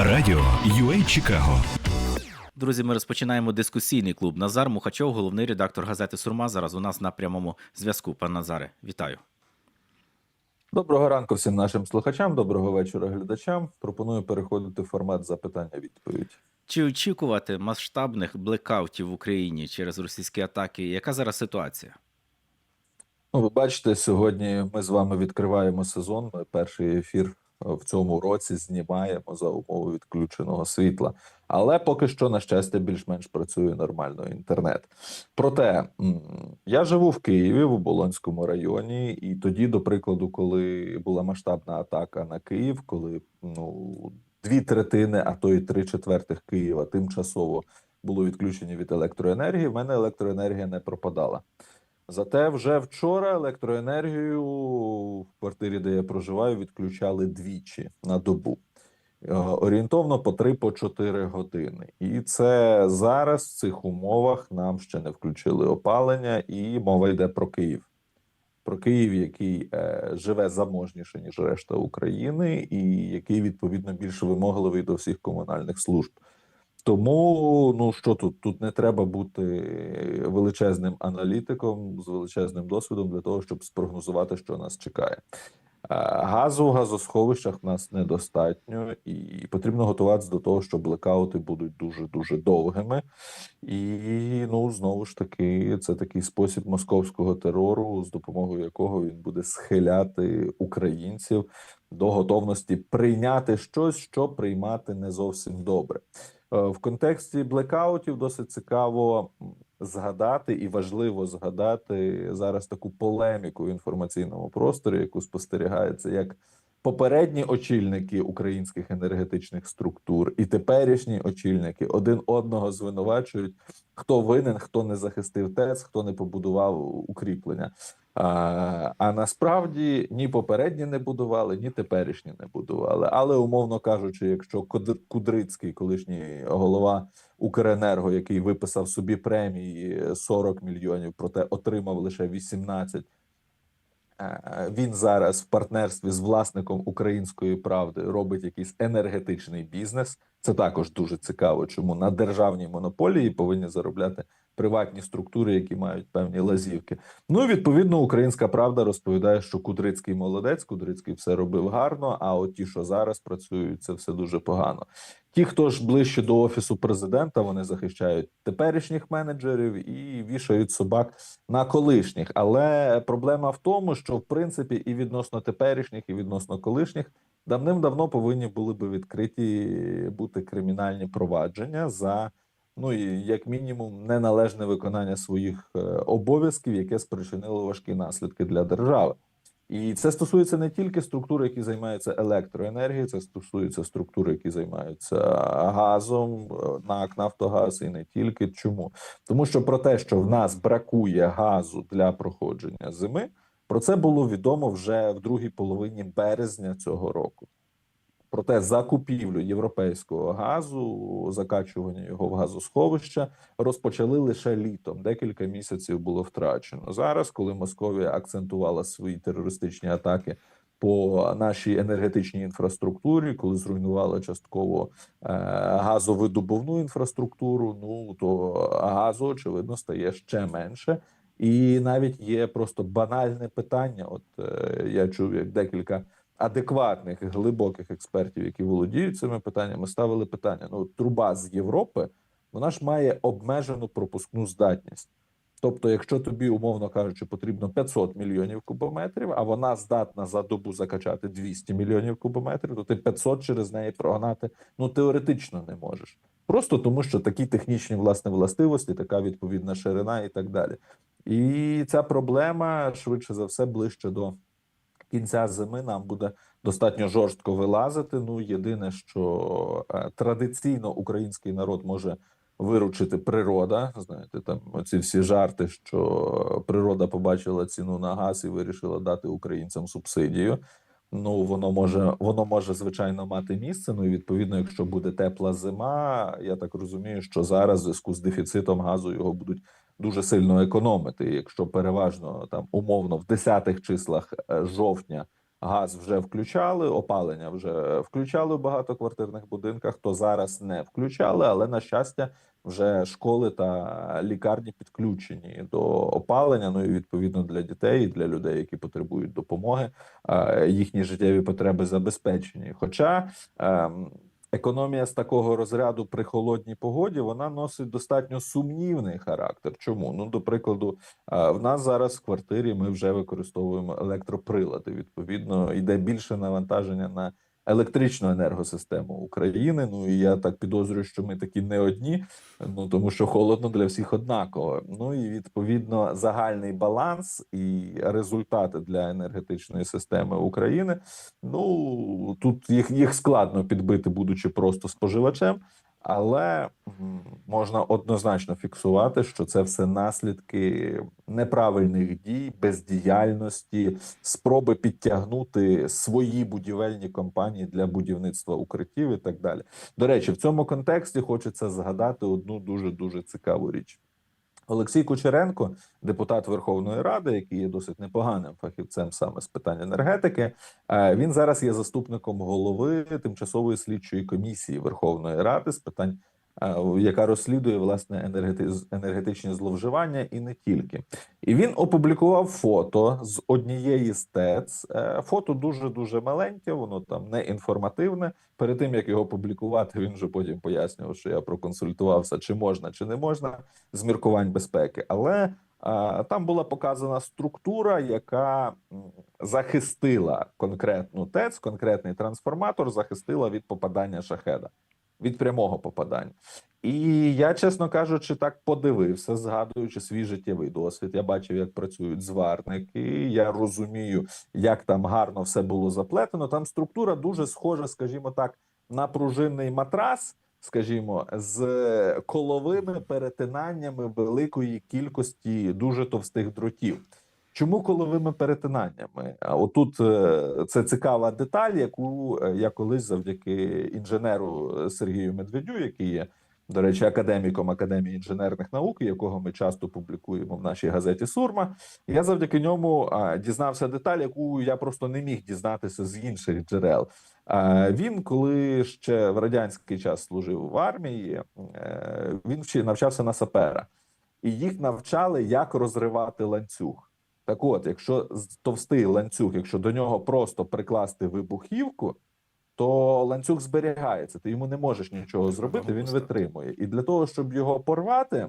Радіо UA Чикаго. Друзі, ми розпочинаємо дискусійний клуб. Назар Мухачов, головний редактор газети Сурма. Зараз у нас на прямому зв'язку. Пан Назаре, вітаю. Доброго ранку всім нашим слухачам, доброго вечора глядачам. Пропоную переходити в формат запитання-відповідь. Чи очікувати масштабних блекаутів в Україні через російські атаки? Яка зараз ситуація? Ну, ви бачите, сьогодні ми з вами відкриваємо сезон. Ми перший ефір в цьому році знімаємо за умови відключеного світла. Але поки що, на щастя, більш-менш працює нормально інтернет. Проте я живу в Києві в Оболонському районі, і тоді, до прикладу, коли була масштабна атака на Київ, коли ну дві третини, а то й три четвертих Києва тимчасово було відключені від електроенергії, в мене електроенергія не пропадала. Зате вже вчора електроенергію в квартирі, де я проживаю, відключали двічі на добу. Е, Орієнтовно по 3 по 4 години. І це зараз в цих умовах нам ще не включили опалення, і мова йде про Київ. Про Київ, який е, живе заможніше, ніж решта України, і який відповідно більш вимогливий до всіх комунальних служб. Тому ну що тут? Тут не треба бути величезним аналітиком з величезним досвідом для того, щоб спрогнозувати, що нас чекає. Газу в газосховищах в нас недостатньо, і потрібно готуватися до того, що блекаути будуть дуже дуже довгими. І ну знову ж таки, це такий спосіб московського терору, з допомогою якого він буде схиляти українців до готовності прийняти щось, що приймати не зовсім добре. Е, В контексті блекаутів досить цікаво згадати і важливо згадати зараз таку полеміку в інформаційному просторі, яку спостерігається як попередні очільники українських енергетичних структур і теперішні очільники один одного звинувачують, хто винен, хто не захистив ТЕЦ, хто не побудував укріплення. А, а насправді ні попередні не будували, ні теперішні не будували. Але умовно кажучи, якщо Кудрицький, колишній голова Укренерго, який виписав собі премії 40 мільйонів, проте отримав лише 18, е, він зараз в партнерстві з власником української правди робить якийсь енергетичний бізнес. Це також дуже цікаво, чому на державній монополії повинні заробляти приватні структури, які мають певні лазівки. Ну, і, відповідно, українська правда розповідає, що Кудрицький молодець, Кудрицький все робив гарно. А от ті, що зараз працюють, це все дуже погано. Ті, хто ж ближче до офісу президента, вони захищають теперішніх менеджерів і вішають собак на колишніх. Але проблема в тому, що в принципі і відносно теперішніх, і відносно колишніх давним-давно повинні були би відкриті бути кримінальні провадження за ну і як мінімум неналежне виконання своїх е, обов'язків, яке спричинило важкі наслідки для держави. І це стосується не тільки структур, які займаються електроенергією, це стосується структур, які займаються газом, е, НАК Нафтогаз і не тільки. Чому? Тому що про те, що в нас бракує газу для проходження зими, про це було відомо вже в другій половині березня цього року. Проте закупівлю європейського газу, закачування його в газосховища розпочали лише літом. Декілька місяців було втрачено. Зараз, коли Московія акцентувала свої терористичні атаки по нашій енергетичній інфраструктурі, коли зруйнувала частково е, газовидобувну інфраструктуру, ну то газу очевидно стає ще менше. І навіть є просто банальне питання. От е, я чув, як декілька адекватних глибоких експертів, які володіють цими питаннями, ставили питання: ну труба з Європи, вона ж має обмежену пропускну здатність. Тобто, якщо тобі, умовно кажучи, потрібно 500 мільйонів кубометрів, а вона здатна за добу закачати 200 мільйонів кубометрів, то ти 500 через неї прогнати ну теоретично не можеш. Просто тому, що такі технічні власне властивості, така відповідна ширина і так далі. І ця проблема швидше за все ближче до кінця зими нам буде достатньо жорстко вилазити. Ну єдине, що е, традиційно український народ може виручити природа. Знаєте, там ці всі жарти, що природа побачила ціну на газ і вирішила дати українцям субсидію. Ну, воно може, воно може звичайно мати місце. Ну і відповідно, якщо буде тепла зима, я так розумію, що зараз в зв'язку з дефіцитом газу його будуть дуже сильно економити. Якщо переважно там умовно в десятих числах е, жовтня Газ вже включали, опалення вже включали в багатоквартирних будинках. То зараз не включали, але на щастя, вже школи та лікарні підключені до опалення. Ну і відповідно для дітей, і для людей, які потребують допомоги, е, їхні життєві потреби забезпечені. Хоча ем, економія з такого розряду при холодній погоді вона носить достатньо сумнівний характер. Чому? Ну, до прикладу, е, в нас зараз в квартирі ми вже використовуємо електроприлади. Відповідно, йде більше навантаження на електричну енергосистему України. Ну і я так підозрюю, що ми такі не одні, ну тому що холодно для всіх однаково. Ну і відповідно загальний баланс і результати для енергетичної системи України. Ну тут їх, їх складно підбити, будучи просто споживачем. Але можна однозначно фіксувати, що це все наслідки неправильних дій, бездіяльності, спроби підтягнути свої будівельні компанії для будівництва укриттів і так далі. До речі, в цьому контексті хочеться згадати одну дуже дуже цікаву річ. Олексій Кучеренко, депутат Верховної Ради, який є досить непоганим фахівцем саме з питань енергетики. е, Він зараз є заступником голови тимчасової слідчої комісії Верховної Ради з питань, яка розслідує власне енергети- енергетичні зловживання і не тільки. І він опублікував фото з однієї з ТЕЦ. Е, Фото дуже дуже маленьке, воно там не інформативне. Перед тим як його публікувати, він вже потім пояснював, що я проконсультувався, чи можна, чи не можна з міркувань безпеки. Але а, там була показана структура, яка захистила конкретну ТЕЦ, конкретний трансформатор, захистила від попадання шахеда, від прямого попадання. І я, чесно кажучи, так подивився, згадуючи свій життєвий досвід. Я бачив, як працюють зварники. Я розумію, як там гарно все було заплетено. Там структура дуже схожа, скажімо так, на пружинний матрас, скажімо, з коловими перетинаннями великої кількості дуже товстих дротів. Чому коловими перетинаннями? А Отут е, це цікава деталь, яку е, я колись завдяки інженеру е, Сергію Медведю, який є, до речі, академіком Академії інженерних наук, якого ми часто публікуємо в нашій газеті Сурма. Я завдяки ньому дізнався деталь, яку я просто не міг дізнатися з інших джерел. Він, коли ще в радянський час служив в армії, він навчався на сапера, і їх навчали, як розривати ланцюг. Так от, якщо товстий ланцюг, якщо до нього просто прикласти вибухівку, то ланцюг зберігається. Ти йому не можеш нічого зробити, він витримує. І для того, щоб його порвати,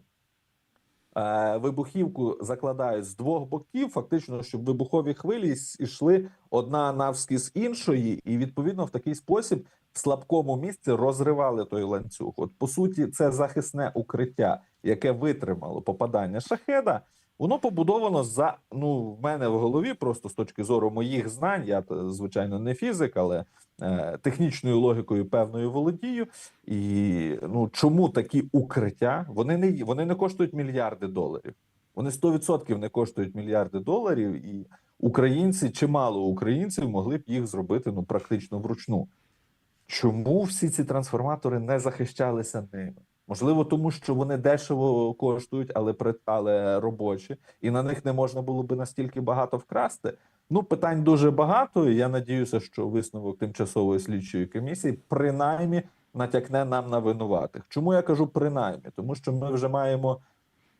е, вибухівку закладають з двох боків, фактично, щоб вибухові хвилі йшли одна навскіз іншої, і відповідно в такий спосіб в слабкому місці розривали той ланцюг. От по суті, це захисне укриття, яке витримало попадання шахеда. Воно побудовано за ну в мене в голові, просто з точки зору моїх знань. Я звичайно не фізик, але е, технічною логікою певною володію. І ну чому такі укриття? Вони не вони не коштують мільярди доларів. Вони 100% не коштують мільярди доларів, і українці, чимало українців могли б їх зробити ну практично вручну. Чому всі ці трансформатори не захищалися ними? Можливо, тому що вони дешево коштують, але але робочі, і на них не можна було би настільки багато вкрасти. Ну, питань дуже багато. і Я надіюся, що висновок тимчасової слідчої комісії принаймні натякне нам на винуватих. Чому я кажу принаймні? Тому що ми вже маємо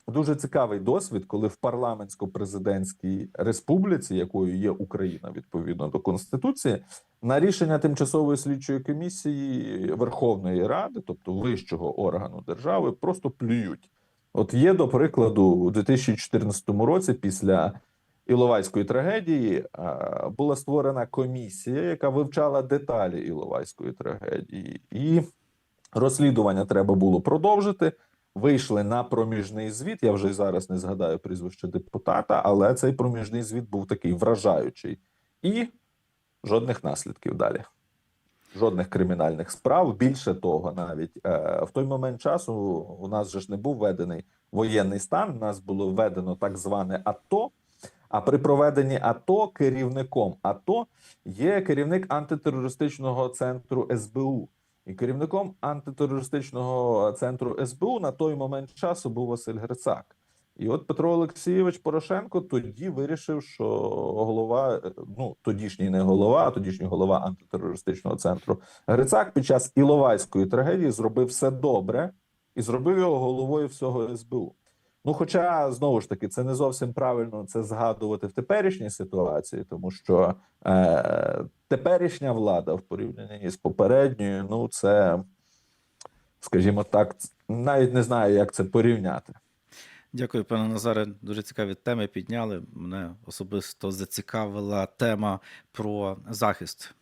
дуже цікавий досвід, коли в парламентсько-президентській республіці, якою є Україна відповідно до конституції, на рішення тимчасової слідчої комісії Верховної Ради, тобто вищого органу держави, просто плюють. От є, до прикладу, у 2014 році, після Іловайської трагедії, е, була створена комісія, яка вивчала деталі Іловайської трагедії, і розслідування треба було продовжити. Вийшли на проміжний звіт. Я вже зараз не згадаю прізвище депутата, але цей проміжний звіт був такий вражаючий. І жодних наслідків далі. Жодних кримінальних справ. Більше того, навіть е, в той момент часу у нас же ж не був введений воєнний стан. У нас було введено так зване АТО. А при проведенні АТО керівником АТО є керівник антитерористичного центру СБУ. І керівником антитерористичного центру СБУ на той момент часу був Василь Грицак. І от Петро Олексійович Порошенко тоді вирішив, що голова, е, ну тодішній не голова, а тодішній голова антитерористичного центру Грицак під час Іловайської трагедії зробив все добре і зробив його головою всього СБУ. Ну, хоча знову ж таки це не зовсім правильно це згадувати в теперішній ситуації, тому що е, теперішня влада в порівнянні з попередньою, ну це, скажімо так, навіть не знаю, як це порівняти. Дякую, пане Назаре. Дуже цікаві теми підняли. Мене особисто зацікавила тема про захист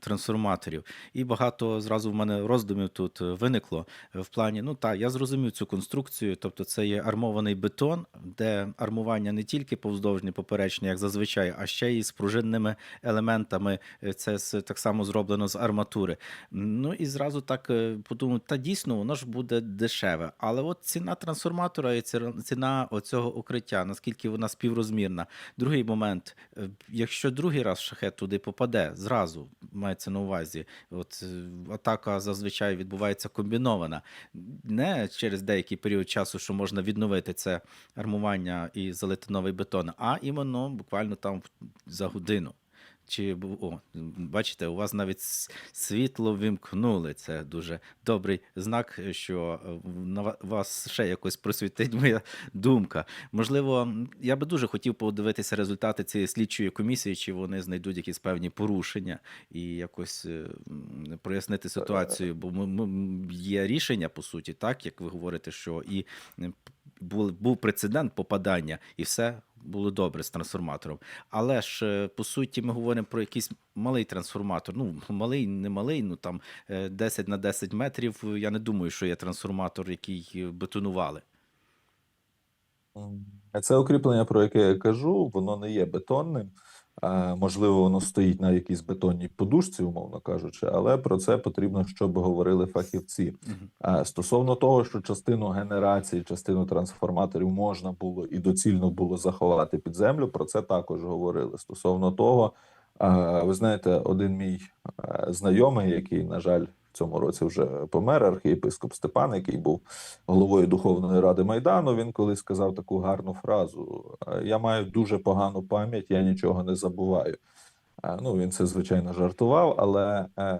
трансформаторів. І багато зразу в мене роздумів тут е, виникло в плані. Ну так, я зрозумів цю конструкцію. Тобто, це є армований бетон, де армування не тільки повздовжні поперечні, як зазвичай, а ще й з пружинними елементами. Е, Це так само зроблено з арматури. Ну і зразу так е, подумав, та дійсно воно ж буде дешеве. Але от ціна трансформатора і ціна- оцього укриття, наскільки вона співрозмірна. Другий момент, е, якщо другий раз шахет туди попаде, зразу мається на увазі, от е, атака зазвичай відбувається комбінована, не через деякий період часу, що можна відновити це армування і залити новий бетон, а іменно буквально там за годину. Чи о, бачите, у вас навіть світло вимкнули. Це дуже добрий знак, що е, на вас ще якось просвітить моя думка. Можливо, я би дуже хотів подивитися результати цієї слідчої комісії, чи вони знайдуть якісь певні порушення і якось е, прояснити ситуацію. Бо є рішення, по суті, так як ви говорите, що і був прецедент попадання, і все було добре з трансформатором. Але ж е, по суті ми говоримо про якийсь малий трансформатор. Ну, малий, не малий, ну там е, 10 на 10 метрів. Я не думаю, що є трансформатор, який е, бетонували. Це укріплення, про яке я кажу, воно не є бетонним. А, Можливо, воно стоїть на якійсь бетонній подушці, умовно кажучи, але про це потрібно, щоб говорили фахівці. А, Стосовно того, що частину генерації, частину трансформаторів можна було і доцільно було заховати під землю, про це також говорили. Стосовно того, ви знаєте, один мій знайомий, який, на жаль, цьому році вже помер, архієпископ Степан, який був головою Духовної ради Майдану, він колись сказав таку гарну фразу: «Е, Я маю дуже погану пам'ять, я нічого не забуваю. Е, Ну, він це звичайно жартував, але е,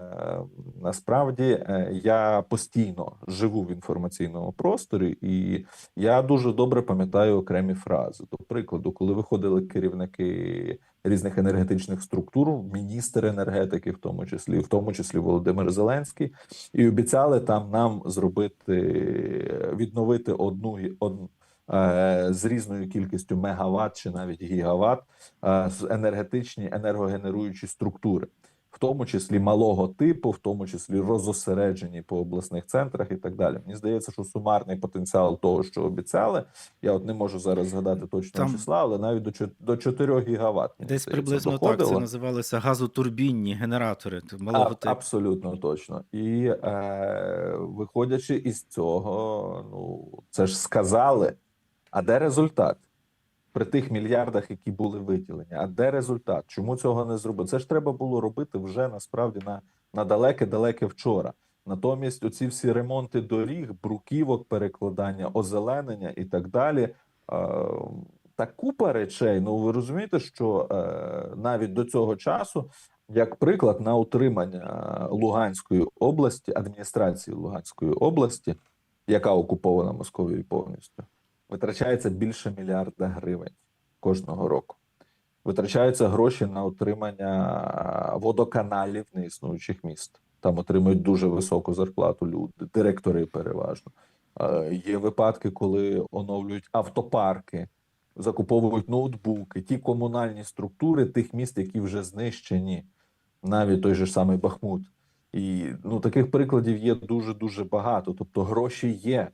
насправді е, я постійно живу в інформаційному просторі, і я дуже добре пам'ятаю окремі фрази. До прикладу, коли виходили керівники різних енергетичних структур, міністр енергетики, в тому числі, в тому числі Володимир Зеленський, і обіцяли там нам зробити відновити одну і- од- е, з різною кількістю мегаватт чи навіть гігаватт е, з енергетичні енергогенеруючі структури, в тому числі малого типу, в тому числі розосереджені по обласних центрах і так далі. Мені здається, що сумарний потенціал того, що обіцяли, я от не можу зараз згадати точного Там- числа, але навіть до до 4 гігаватт. Десь здається, приблизно так це називалося газотурбінні генератори т- А, типу. абсолютно точно. І е, виходячи із цього, ну це ж сказали. А де результат? При тих мільярдах, які були виділені. А де результат? Чому цього не зробили? Це ж треба було робити вже насправді на, на далеке-далеке вчора. Натомість, оці всі ремонти доріг, бруківок, перекладання, озеленення і так далі. Е, та купа речей. Ну ви розумієте, що е, навіть до цього часу як приклад на утримання Луганської області, адміністрації Луганської області, яка окупована Московією повністю, витрачається більше мільярда гривень кожного року. Витрачаються гроші на утримання водоканалів неіснуючих міст. Там отримують дуже високу зарплату люди, директори переважно. Е, Є випадки, коли оновлюють автопарки, закуповують ноутбуки, ті комунальні структури тих міст, які вже знищені, навіть той же самий Бахмут. І ну таких прикладів є дуже дуже багато. Тобто гроші є.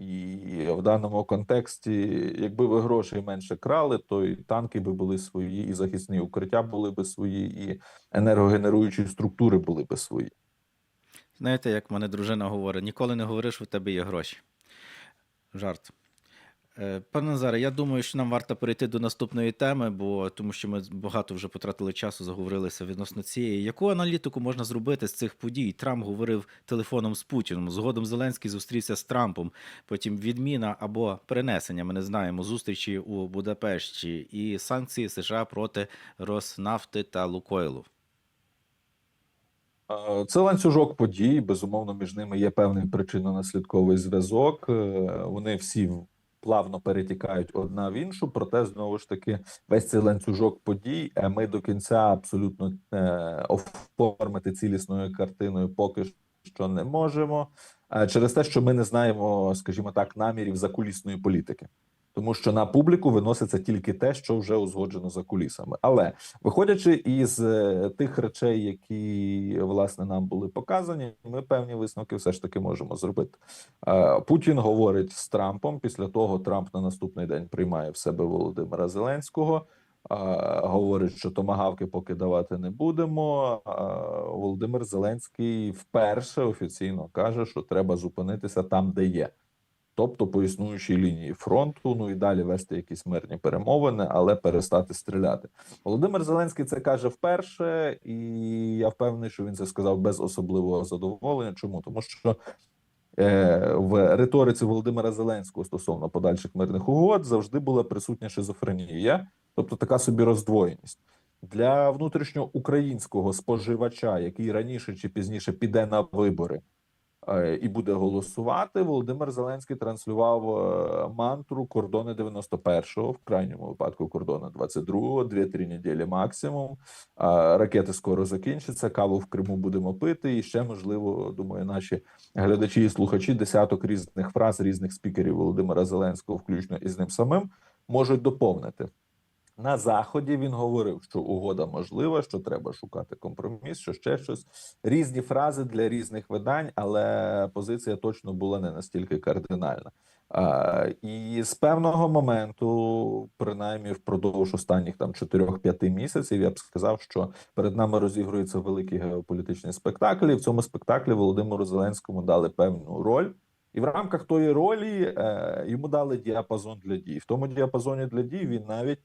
І в даному контексті, якби ви грошей менше крали, то і танки би були свої, і захисні укриття були би свої, і енергогенеруючі структури були би свої. Знаєте, як мене дружина говорить, ніколи не говориш, що у тебе є гроші. Жарт. Е, Пане Назаре, я думаю, що нам варто перейти до наступної теми, бо тому що ми багато вже потратили часу, заговорилися відносно цієї. Яку аналітику можна зробити з цих подій? Трамп говорив телефоном з Путіним. Згодом Зеленський зустрівся з Трампом. Потім відміна або перенесення. Ми не знаємо зустрічі у Будапешті і санкції США проти Роснафти та Лукойлу. Це ланцюжок подій. Безумовно, між ними є певний причинно-наслідковий зв'язок. Е, Вони всі плавно перетікають одна в іншу. Проте знову ж таки, весь цей ланцюжок подій. е, Ми до кінця абсолютно е, оформити цілісною картиною поки що не можемо. е, Через те, що ми не знаємо, скажімо так, намірів закулісної політики. Тому що на публіку виноситься тільки те, що вже узгоджено за кулісами. Але Виходячи із е, тих речей, які власне нам були показані, ми певні висновки все ж таки можемо зробити. Е, Путін говорить з Трампом. Після того Трамп на наступний день приймає в себе Володимира Зеленського. е, Говорить, що томагавки поки давати не будемо. Володимир Зеленський вперше офіційно каже, що треба зупинитися там, де є тобто по існуючій лінії фронту, ну і далі вести якісь мирні перемовини, але перестати стріляти. Володимир Зеленський це каже вперше, і я впевнений, що він це сказав без особливого задоволення. Чому тому, що е, в риториці Володимира Зеленського стосовно подальших мирних угод завжди була присутня шизофренія, тобто така собі роздвоєність. Для внутрішньоукраїнського споживача, який раніше чи пізніше піде на вибори, і буде голосувати. Володимир Зеленський транслював е, мантру кордони 91-го, в крайньому випадку кордони 22-го, 2-3 неділі максимум. Ракети скоро закінчаться. Каву в Криму будемо пити. І ще можливо, думаю, наші глядачі і слухачі десяток різних фраз різних спікерів Володимира Зеленського, включно із ним самим, можуть доповнити. На заході він говорив, що угода можлива, що треба шукати компроміс, що ще щось. Різні фрази для різних видань, але позиція точно була не настільки кардинальна. А, і з певного моменту, принаймні впродовж останніх там 4-5 місяців, я б сказав, що перед нами розігрується великий геополітичний спектакль. І в цьому спектаклі Володимиру Зеленському дали певну роль. І в рамках тої ролі е, йому дали діапазон для дій. В тому діапазоні для дій він навіть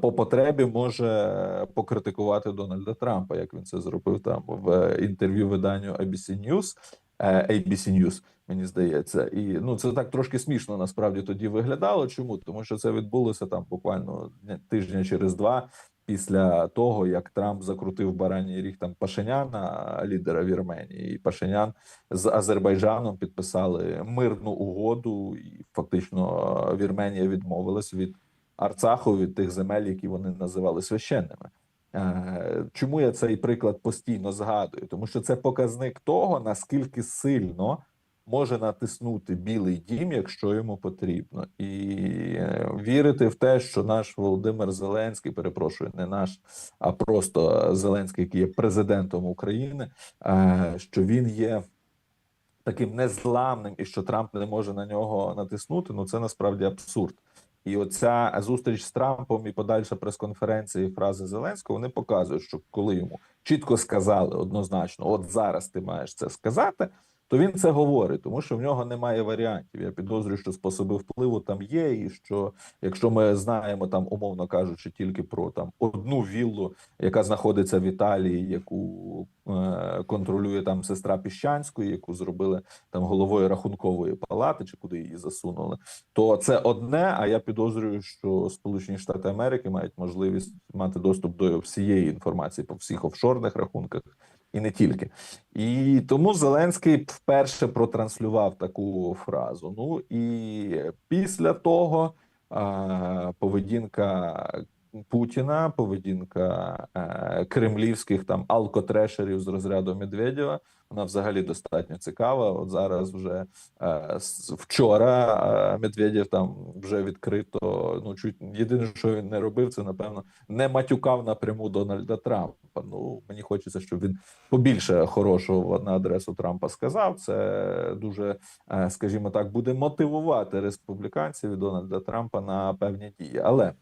по потребі може покритикувати Дональда Трампа, як він це зробив там в інтерв'ю виданню ABC News, е, ABC News, мені здається, і ну це так трошки смішно насправді тоді виглядало. Чому? Тому що це відбулося там буквально тижня через два. Після того, як Трамп закрутив бараній ріг там Пашиняна, лідера Вірменії, і Пашинян з Азербайджаном підписали мирну угоду, і фактично е, Вірменія відмовилась від Арцаху, від тих земель, які вони називали священними. Е, Чому я цей приклад постійно згадую? Тому що це показник того, наскільки сильно може натиснути Білий Дім, якщо йому потрібно, і е, вірити в те, що наш Володимир Зеленський, перепрошую, не наш, а просто Зеленський, який є президентом України, е, що він є таким незламним і що Трамп не може на нього натиснути. Ну це насправді абсурд. І оця зустріч з Трампом і подальша прес-конференція і фрази Зеленського вони показують, що коли йому чітко сказали однозначно, от зараз ти маєш це сказати, то він це говорить, тому що в нього немає варіантів. Я підозрюю, що способи впливу там є, і що якщо ми знаємо там, умовно кажучи, тільки про там одну віллу, яка знаходиться в Італії, яку е, контролює там сестра Піщанської, яку зробили там головою рахункової палати, чи куди її засунули, то це одне. А я підозрюю, що Сполучені Штати Америки мають можливість мати доступ до всієї інформації по всіх офшорних рахунках. І не тільки, і тому Зеленський вперше протранслював таку фразу. Ну і після того поведінка Путіна, поведінка е, кремлівських там алкотрешерів з розряду Медведєва, вона взагалі достатньо цікава. От зараз вже е, вчора е, Медведєв там вже відкрито. Ну чуть єдине, що він не робив, це напевно не матюкав напряму Дональда Трампа. Ну мені хочеться, щоб він побільше хорошого на адресу Трампа сказав. Це дуже, е, скажімо так, буде мотивувати республіканців і Дональда Трампа на певні дії. Але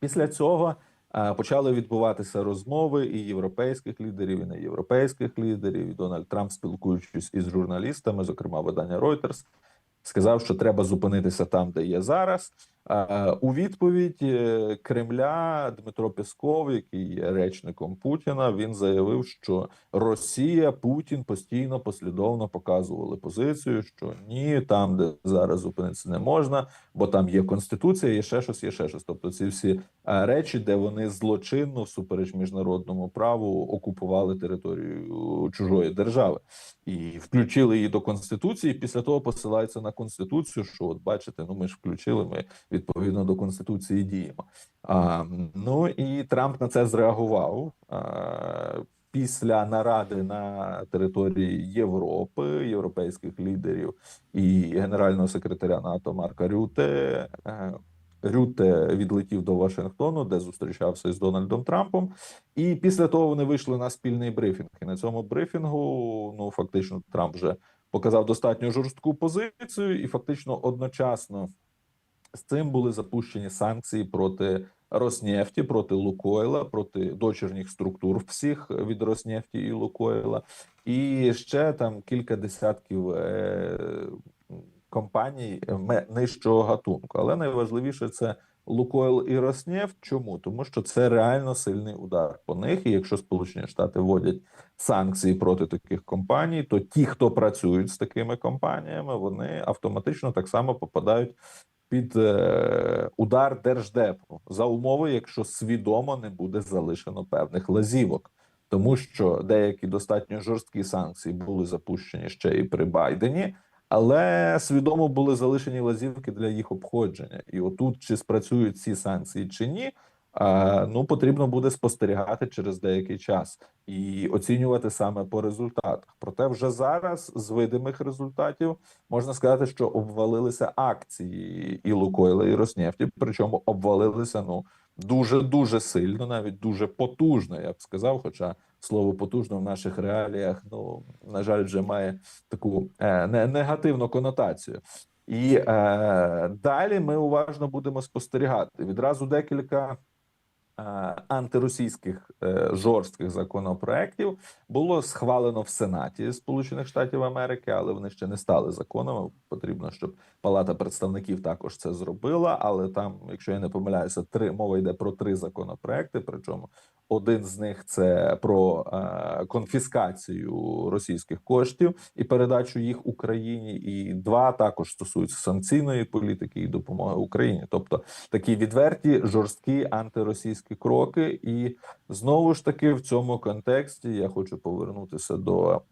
після цього е, почали відбуватися розмови і європейських лідерів, і неєвропейських лідерів. І Дональд Трамп, спілкуючись із журналістами, зокрема видання Reuters, сказав, що треба зупинитися там, де є зараз. Е, У відповідь е, Кремля Дмитро Песков, який є речником Путіна, він заявив, що Росія, Путін постійно послідовно показували позицію, що ні, там, де зараз зупинитися не можна, бо там є конституція, є ще щось, є ще щось. Тобто, ці всі е, речі, де вони злочинно всупереч міжнародному праву окупували територію чужої держави і включили її до конституції. Після того посилаються на конституцію. Що от бачите, ну ми ж включили, ми відповідно до конституції діємо. А, ну і Трамп на це зреагував. А, Після наради на території Європи, європейських лідерів і генерального секретаря НАТО Марка Рюте, е, Рюте відлетів до Вашингтону, де зустрічався із Дональдом Трампом. І після того вони вийшли на спільний брифінг. І на цьому брифінгу, ну фактично, Трамп вже показав достатньо жорстку позицію, і фактично одночасно з цим були запущені санкції проти Роснефті, проти Лукойла, проти дочірніх структур всіх від Роснефті і Лукойла, і ще там кілька десятків е, компаній нижчого гатунку. Але найважливіше це Лукойл і Роснефть. Чому? Тому що це реально сильний удар по них. І якщо Сполучені Штати вводять санкції проти таких компаній, то ті, хто працюють з такими компаніями, вони автоматично так само попадають під е, удар держдепу за умови, якщо свідомо не буде залишено певних лазівок. Тому що деякі достатньо жорсткі санкції були запущені ще і при Байдені, але свідомо були залишені лазівки для їх обходження. І отут чи спрацюють ці санкції чи ні, ну потрібно буде спостерігати через деякий час і оцінювати саме по результатах. Проте вже зараз з видимих результатів можна сказати, що обвалилися акції і Лукойла, і Роснефті, причому обвалилися ну дуже дуже сильно, навіть дуже потужно, я б сказав. Хоча слово потужно в наших реаліях, ну на жаль, вже має таку е, не, негативну конотацію. І е, далі ми уважно будемо спостерігати відразу декілька антиросійських е, жорстких законопроєктів було схвалено в Сенаті Сполучених Штатів Америки, але вони ще не стали законами. Потрібно, щоб Палата представників також це зробила. Але там, якщо я не помиляюся, три мова йде про три законопроекти. Причому один з них це про е, конфіскацію російських коштів і передачу їх Україні, і два також стосуються санкційної політики і допомоги Україні, тобто такі відверті жорсткі антиросійські кроки. І знову ж таки в цьому контексті я хочу повернутися до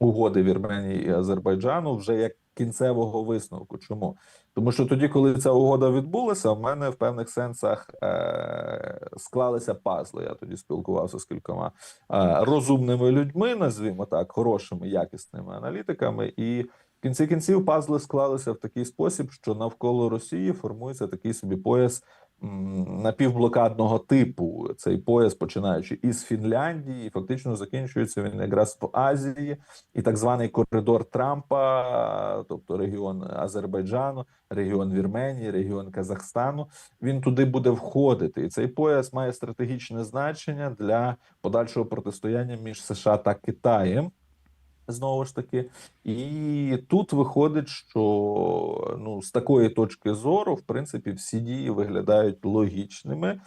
угоди Вірменії і Азербайджану вже як кінцевого висновку. Чому? Тому що тоді, коли ця угода відбулася, в мене в певних сенсах е- склалися пазли. Я тоді спілкувався з кількома е- розумними людьми, назвімо так, хорошими, якісними аналітиками, і в кінці кінців пазли склалися в такий спосіб, що навколо Росії формується такий собі пояс напівблокадного типу. Цей пояс, починаючи із Фінляндії, фактично закінчується він якраз в Азії, і так званий коридор Трампа, тобто регіон Азербайджану, регіон Вірменії, регіон Казахстану. Він туди буде входити, і цей пояс має стратегічне значення для подальшого протистояння між США та Китаєм. Знову ж таки, і тут виходить, що ну з такої точки зору, в принципі, всі дії виглядають логічними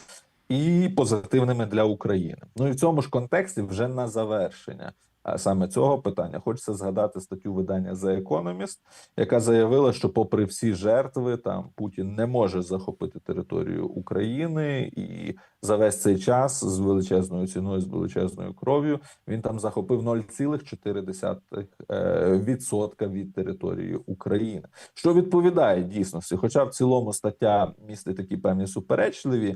і позитивними для України. Ну і в цьому ж контексті вже на завершення саме цього питання хочеться згадати статтю видання The Economist, яка заявила, що, попри всі жертви, там Путін не може захопити територію України, і за весь цей час з величезною ціною, з величезною кров'ю він там захопив 0,4% е, від території України, що відповідає дійсності. Хоча в цілому стаття містить такі певні суперечливі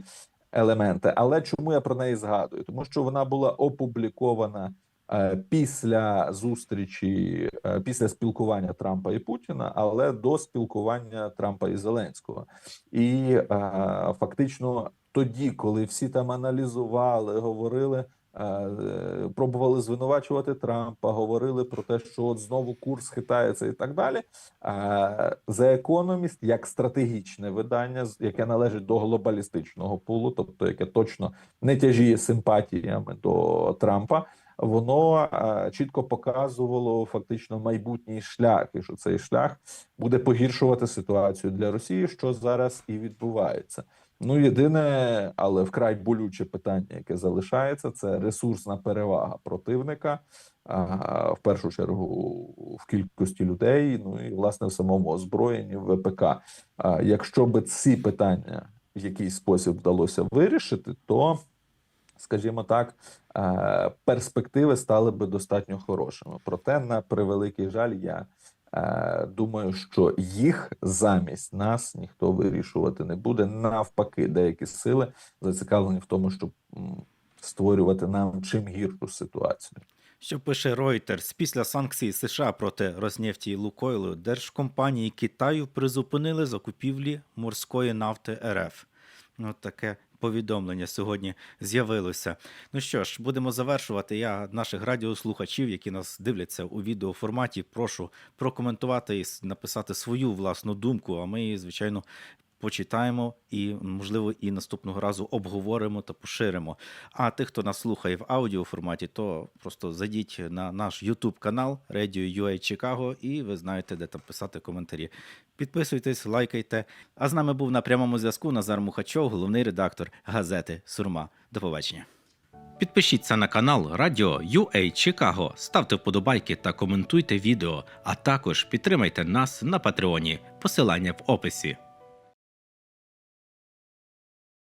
елементи. Але чому я про неї згадую? Тому що вона була опублікована після зустрічі, е, після спілкування Трампа і Путіна, але до спілкування Трампа і Зеленського, і е, фактично тоді, коли всі там аналізували, говорили. е, Пробували звинувачувати Трампа, говорили про те, що от знову курс хитається і так далі. Е, The Economist, як стратегічне видання, яке належить до глобалістичного пулу, тобто яке точно не тяжіє симпатіями до Трампа, воно е, чітко показувало фактично майбутній шлях, і що цей шлях буде погіршувати ситуацію для Росії, що зараз і відбувається. Ну, єдине, але вкрай болюче питання, яке залишається, це ресурсна перевага противника, в першу чергу в кількості людей, ну і власне в самому озброєнні в ВПК. Якщо би ці питання в якийсь спосіб вдалося вирішити, то скажімо так, е, перспективи стали би достатньо хорошими. Проте, на превеликий жаль, я е, думаю, що їх замість нас ніхто вирішувати не буде. Навпаки, деякі сили зацікавлені в тому, щоб створювати нам чим гіршу ситуацію. Що пише Reuters, після санкцій США проти Роснефті і Лукойлу держкомпанії Китаю призупинили закупівлі морської нафти РФ. Ну, таке повідомлення сьогодні з'явилося. Ну що ж, будемо завершувати. Я наших радіослухачів, які нас дивляться у відеоформаті, прошу прокоментувати і написати свою власну думку. А ми звичайно, почитаємо і, можливо, і наступного разу обговоримо та поширимо. А тих, хто нас слухає в аудіоформаті, то просто зайдіть на наш YouTube канал Radio UA Chicago і ви знаєте, де там писати коментарі. Підписуйтесь, лайкайте. А з нами був на прямому зв'язку Назар Мухачов, головний редактор газети Сурма. До побачення. Підпишіться на канал Радіо UA Chicago, ставте вподобайки та коментуйте відео, а також підтримайте нас на Патреоні. Посилання в описі.